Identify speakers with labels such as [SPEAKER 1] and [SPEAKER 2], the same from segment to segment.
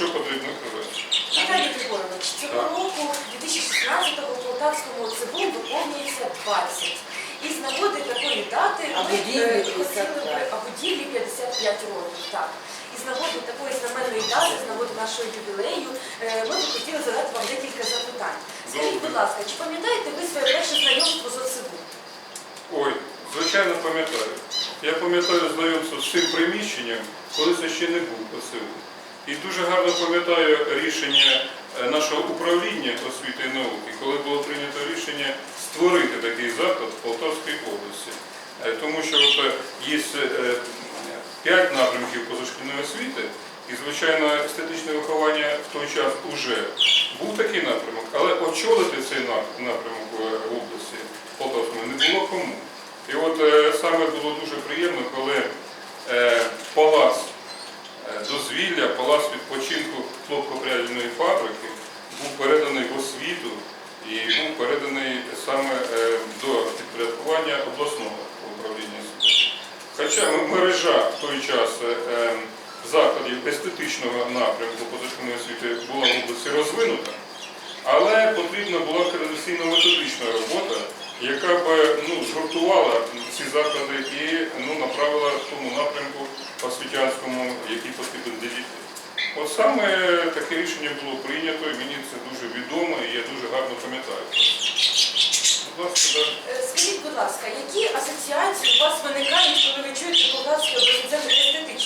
[SPEAKER 1] що потрібно робити.
[SPEAKER 2] Віталій Григорович, цього року, 2016-го, в Полтавському ЦБУ виповнюється 20. І з нагоди такої дати
[SPEAKER 3] А
[SPEAKER 2] ми
[SPEAKER 3] будівлі
[SPEAKER 2] е,
[SPEAKER 3] 55.
[SPEAKER 2] хотіли би- а будівлі 55 років. Так. І з нагоди такої знаменної дати, з нагоди нашого ювілею, е, ми б хотіли задати вам декілька запитань. Скажіть, будь ласка, чи пам'ятаєте ви своє перше знайомство з ОЦБУ?
[SPEAKER 1] Ой, звичайно, пам'ятаю. Я пам'ятаю знайомство з цим приміщенням, коли це ще не був ПСУ. І дуже гарно пам'ятаю рішення е, нашого управління освіти і науки, коли було прийнято рішення створити такий заклад в Полтавській області. Е, Тому що е, є п'ять напрямків позашкільної освіти, і, звичайно, естетичне виховання в той час вже був такий напрямок, але очолити цей напрямок в області Полтавському не було кому. І от саме було дуже приємно, коли палац дозвілля, палац відпочинку хлопкопрядільної фабрики був переданий в освіту і був переданий саме е, до підпорядкування обласного управління освіти. Хоча мережа в той час е, е, закладів естетичного напрямку позашкільної освіти була в області розвинута, але потрібна була координаційно-методична робота, яка б ну, згуртувала ці заклади і ну, направила в тому напрямку освітянському, який потрібен для дітей. От саме таке рішення було прийнято, і мені це дуже відомо, і я дуже гарно пам'ятаю. Будь ласка, далі.
[SPEAKER 2] Е, Скажіть, будь ласка, які асоціації у вас виникають, коли ви чуєте Полтавський обласний центр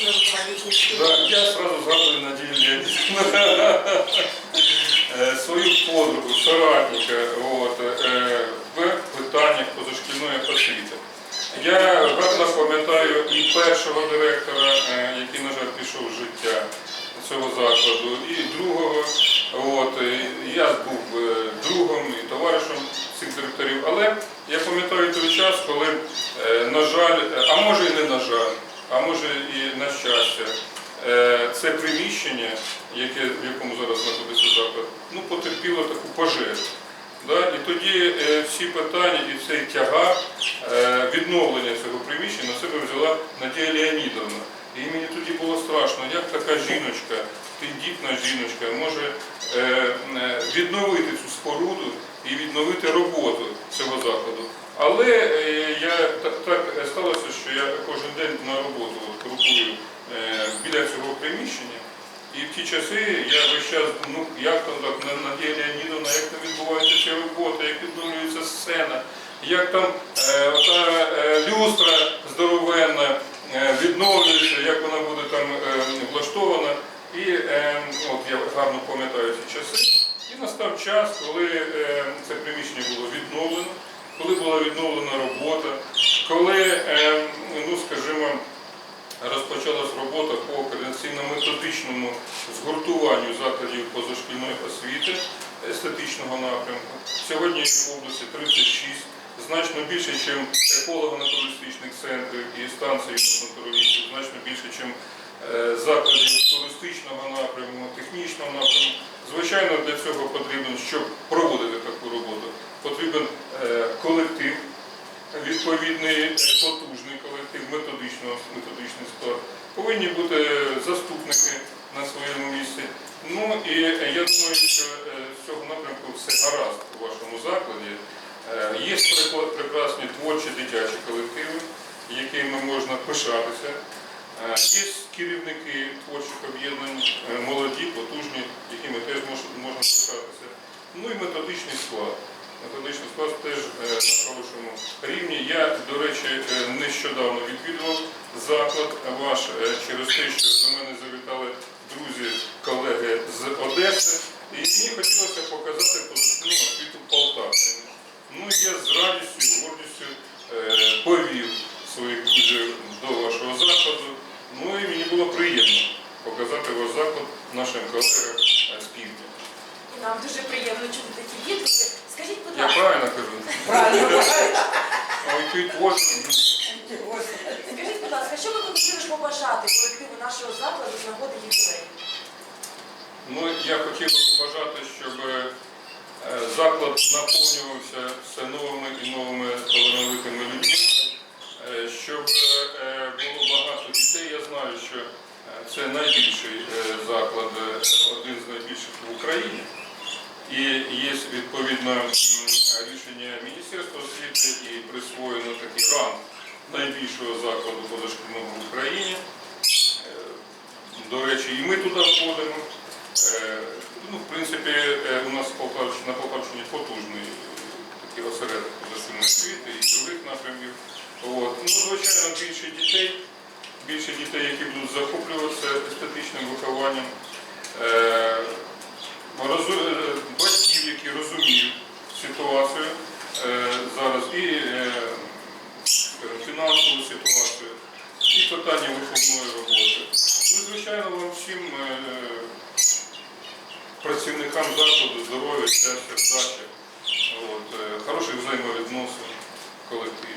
[SPEAKER 2] виховання учнів?
[SPEAKER 1] Да, я сразу згадую Надію Леонідівну, Е, свою подругу, соратника от, е, в питаннях позашкільної освіти. Я гарно пам'ятаю і першого директора, е, який, на жаль, пішов з життя цього закладу, і другого. От, е, я був е, другом і товаришем цих директорів, але я пам'ятаю той час, коли, на жаль, а може і не на жаль, а може і на щастя, це приміщення, яке, в якому зараз знаходиться заклад, ну, потерпіло таку пожежу. Да? І тоді е, всі питання і цей тягар е, відновлення цього приміщення на себе взяла Надія Леонідовна. І мені тоді було страшно, як така жіночка, тендітна жіночка, може е, відновити цю споруду і відновити роботу цього закладу. Але я так, так сталося, що я кожен день на роботу от, крокую біля цього приміщення. І в ті часи я весь час, ну як там так, Надія Леонідовна, як там відбувається ця робота, як відновлюється сцена, як там е, ота е, люстра здоровенна е, відновлюється, як вона буде там влаштована. І от я гарно пам'ятаю ці часи. І настав час, коли це приміщення було відновлено, коли була відновлена робота, коли, ну скажімо, розпочалась робота по координаційно-методичному згуртуванню закладів позашкільної освіти естетичного напрямку. Сьогодні в області 36, значно більше, ніж еколого-натуристичних центрів і станцій натуралістів, значно більше, ніж закладів туристичного напрямку, технічного напрямку. Звичайно, для цього потрібно, щоб проводити таку роботу, потрібен е, колектив, відповідний е, потужний колектив, методичний склад. Повинні бути заступники на своєму місці. Ну і е, я думаю, що е, з цього напрямку все гаразд у вашому закладі. Е, Є прекрасні творчі дитячі колективи, якими можна пишатися. Е, Є керівники творчих об'єднань, е, молоді, потужні, якими теж мож- можна пишатися. Ну і методичний склад. Методичний склад теж е, на хорошому рівні. Я, до речі, е, нещодавно відвідував заклад ваш е, через те, що до мене завітали друзі, колеги з Одеси. І мені хотілося показати позашкільну освіту Полтавщини. Ну я з радістю, гордістю е, повів своїх друзів до вашого закладу. Ну і мені було приємно показати ваш заклад нашим колегам з півдня.
[SPEAKER 2] І нам дуже приємно чути такі відгуки. Скажіть, будь
[SPEAKER 1] Я
[SPEAKER 2] ласка,
[SPEAKER 1] правильно кажу?
[SPEAKER 3] Правильно.
[SPEAKER 1] Ой,
[SPEAKER 2] скажіть, будь ласка, що ви б хотіли побажати колективу нашого закладу з нагоди ювілею?
[SPEAKER 1] Ну, я хотів би побажати, щоб е, заклад наповнювався все новими і новими талановитими людьми, е, щоб е, було багато дітей. Я знаю, що Е, Це найбільший е, заклад, е, один з найбільших в Україні. І є відповідно м, рішення Міністерства освіти і присвоєно такий ранг найбільшого закладу позашкільного в Україні. Е, До речі, і ми туди входимо. Е, Ну, в принципі, е, у нас на Полтавщині потужний такий осередок позашкільної освіти і других напрямків. От. Ну, звичайно, більше дітей, більше дітей, які будуть захоплюватися естетичним вихованням. Які розуміють ситуацію е, зараз і е, скажімо, фінансову ситуацію, і питання виховної роботи. Ну, звичайно, вам всім е, працівникам закладу здоров'я, щастя, вдачі, хороших взаємовідносин в колективі.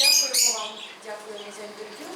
[SPEAKER 2] Дякуємо вам, дякуємо за інтерв'ю.